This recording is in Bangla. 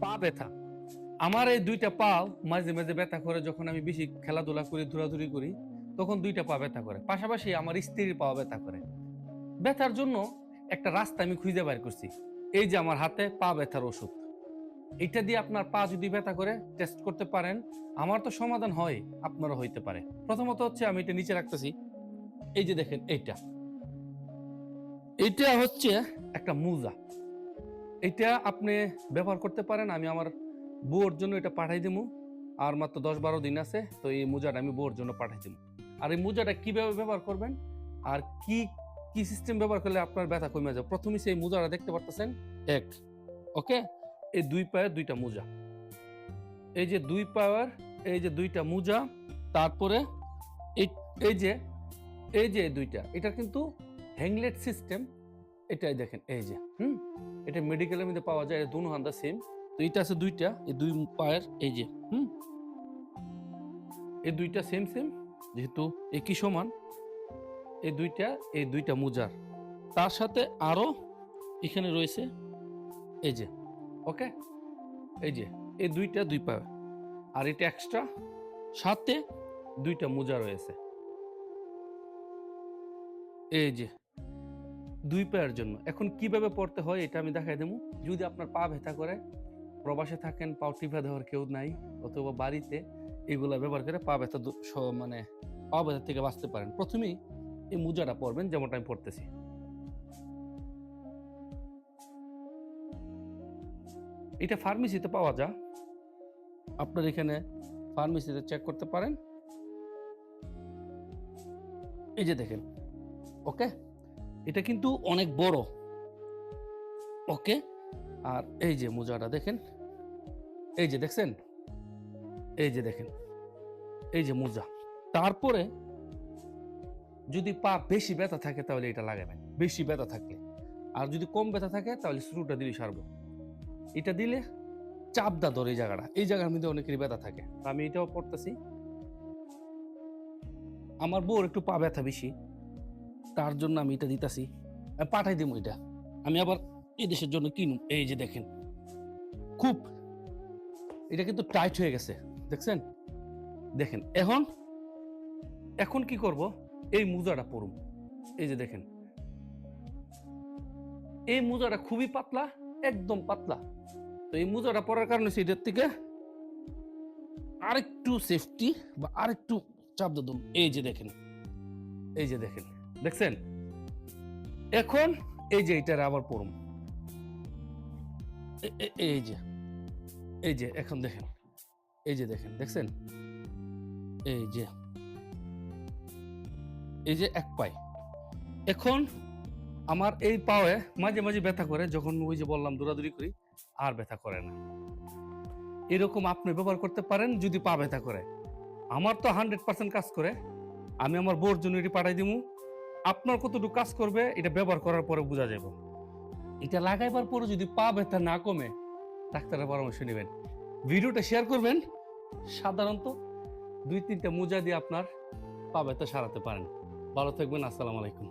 পা ব্যথা। আমার এই দুইটা পা মাঝে মাঝে ব্যথা করে যখন আমি বেশি খেলাধুলা করি দৌড়াদৌড়ি করি, তখন দুইটা পা ব্যথা করে। পাশাপাশি আমার স্ত্রীর পা ব্যথা করে। ব্যথার জন্য একটা রাস্তা আমি খুঁজে বের করছি। এই যে আমার হাতে পা ব্যথার ওষুধ। এটা দিয়ে আপনার পা যদি ব্যথা করে টেস্ট করতে পারেন, আমার তো সমাধান হয়, আপনারও হইতে পারে। প্রথমত হচ্ছে আমি এটা নিচে রাখতেছি। এই যে দেখেন, এইটা। এটা হচ্ছে একটা মুজা। এটা আপনি ব্যবহার করতে পারেন, আমি আমার বউর জন্য এটা পাঠাই দেবো আর মাত্র দশ বারো দিন আছে, তো এই মোজাটা আমি বউর জন্য পাঠাই দেবো আর এই মোজাটা কীভাবে ব্যবহার করবেন? আর কি কি সিস্টেম ব্যবহার করলে আপনার ব্যথা কমে যাবে? প্রথমে সেই মোজাটা দেখতে পারতেছেন? এক, ওকে? এই দুই পায়ের দুইটা মোজা। এই যে দুই পায়ের, এই যে দুইটা মোজা, তারপরে এই যে এই যে দুইটা, এটা কিন্তু হ্যাংলেট সিস্টেম এটাই দেখেন, এই যে, হুম? এটা মেডিকেলের মধ্যে পাওয়া যায়, এটা দুনো হান্দা সেম তো এটা আছে দুইটা, এই দুই পায়ের, এই যে, হুম? এই দুইটা সেম সেম যেহেতু একই সমান, এই দুইটা এই দুইটা মোজার। তার সাথে আরও এখানে রয়েছে, এই যে, ওকে? এই যে, এই দুইটা দুই পায়ে। আর এটা এক্সট্রা সাথে দুইটা মোজা রয়েছে। এই যে দুই পায়ের জন্য। এখন কীভাবে পড়তে হয় এটা আমি দেখাই দেবো। যদি আপনার পা ব্যথা করে, প্রবাসে থাকেন পাও টিপা দেওয়ার কেউ নাই, অথবা বাড়িতে এগুলা ব্যবহার করে পা ব্যথা মানে পা ব্যথা থেকে বাঁচতে পারেন। প্রথমেই এই মোজাটা পরবেন যেমনটা আমি পড়তেছি এটা ফার্মেসিতে পাওয়া যায়। আপনার এখানে ফার্মেসিতে চেক করতে পারেন। এই যে দেখেন, ওকে? এটা কিন্তু অনেক বড়। ওকে? আর এই যে মোজাটা দেখেন। এই যে দেখছেন? এই যে দেখেন। এই যে মোজা। তারপরে যদি পা বেশি ব্যথা থাকে তাহলে এটা লাগাবেন। বেশি ব্যথা থাকলে। আর যদি কম ব্যথা থাকে তাহলে স্ক্রুটা দিলে সারবো। এটা দিলে চাপদা ধরে এই জায়গাটা। এই জায়গার মধ্যে অনেকেরই ব্যথা থাকে। আমি এটাও পড়তেছি। আমার বউর একটু পা ব্যথা বেশি। তার জন্য আমি এটা দিতাছি। পাঠাই দিব এটা। আমি আবার এই দেশের জন্য কিনুম। এই যে দেখেন। খুব এটা কিন্তু টাইট হয়ে গেছে। দেখছেন? দেখেন, এখন এখন কি করব? এই মোজাটা পরুম। এই যে দেখেন। এই মোজাটা খুবই পাতলা, একদম পাতলা। তো এই মোজাটা পরার কারণে সেটার থেকে আরেকটু সেফটি বা আরেকটু চাপ দিতাম এই যে দেখেন। এই যে দেখেন। দেখছেন? এখন এই যে এটার আবার এ- এই যে এই যে, এখন দেখেন। এই যে দেখেন, দেখছেন? এই যে এই যে এক পাই এখন আমার এই পায়ে মাঝে মাঝে ব্যথা করে, যখন ওই যে বললাম দৌড়াদৌড়ি করি, আর ব্যথা করে না। এরকম আপনি ব্যবহার করতে পারেন, যদি পা ব্যথা করে। আমার তো হান্ড্রেড পার্সেন্ট কাজ করে। আমি আমার বোর জন্য এটি পাঠাই দিব আপনার কতটুকু কাজ করবে, এটা ব্যবহার করার পরে বোঝা যাবে। এটা লাগাইবার পরে যদি পা ব্যথা না কমে, ডাক্তারের পরামর্শ নেবেন। ভিডিওটা শেয়ার করবেন, সাধারণত দুই তিনটা মোজা দিয়ে আপনার পা ব্যথা সারাতে পারেন। ভালো থাকবেন, আসসালামু আলাইকুম।